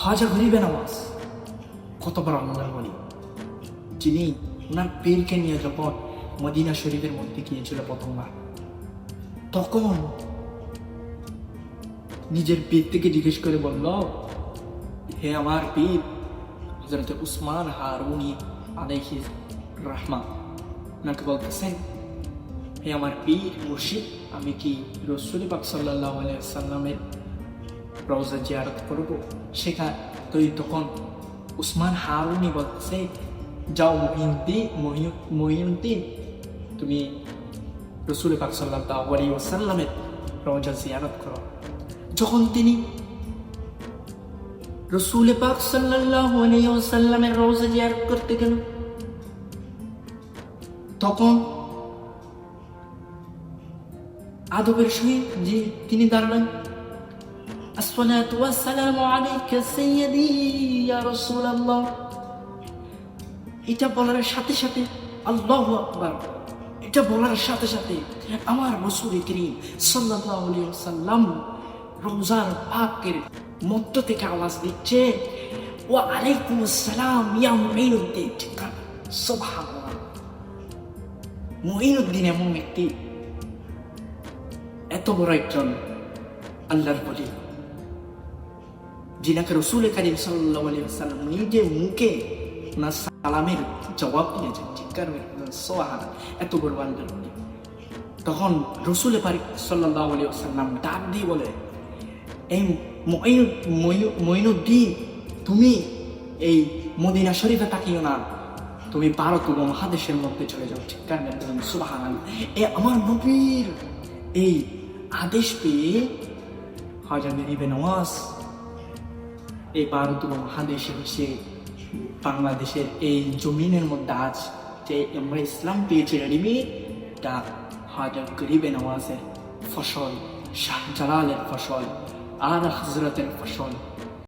হাজা গরিবে নামাজ। কত বড় আল্লাহর বলি যিনি ওনার পীরকে নিয়ে যখন মদিনা শরীফের মধ্যে গিয়েছিল প্রথমবার, তখন নিজের পীর থেকে জিজ্ঞেস করে বলল, হে আমার পীর হজরত উসমান হারুনি আলাইহি রহমা ওনাকে বলতেছেন, হে আমার পীর মুর্শিদ, আমি কি রসুল পাক সাল্লাহ সাল্লামের রওজা জিয়ারত করব, সেখানে তুই তখন উসমান হারুনি বলছে যাও মহিউদ্দিন মহিউদ্দিন, তুমি রসুল পাক সাল্লাহ আলী ওসাল্লামের রওজা জিয়ারত করো। যখন তিনি রসুল পাক সাল্লাহ আলী ওসাল্লামের রওজা জিয়ারত করতে গেল, তখন আদবের সহিত যে তিনি দাঁড়ালেন الصلاة والسلام عليك سيدي يا رسول الله এটা বলার সাথে সাথে আল্লাহ আকবার এটা বলার সাথে সাথে আমার রসুল করিম সাল্লাল্লাহু আলাইহি ওয়াসাল্লাম রমজান পাকের মধ্য থেকে আওয়াজ দিচ্ছে ওয়া আলাইকুম আসসালাম ইয়া মুঈনুদ্দিন ঠিক সুবহানাল্লাহ মুঈনুদ্দিন এমন ব্যক্তি এত বড় একজন আল্লাহর বলি যিনাকে রসুল করিম সাল্লাহ সাল্লাম নিজে মুখে ওনার সালামের জবাব দিয়েছেন চিৎকার সোহান এত বড় আল্লাহর বলি তখন রসুল পারিক সাল্লাহ আলী সাল্লাম ডাক দিয়ে বলে এই মঈনুদ্দিন তুমি এই মদিনা শরীফে তাকিও না তুমি ভারত উপমহাদেশের মধ্যে চলে যাও ঠিক সুবাহান এ আমার নবীর এই আদেশ পেয়ে হাজার নওয়াজ এই ভারত মহাদেশে এসে বাংলাদেশের এই জমিনের মধ্যে আজ যে আমরা ইসলাম পেয়েছি রেডিমেডটা হাজার গরিবে নওয়াজের ফসল, শাহজালালের ফসল, আর হজরতের ফসল।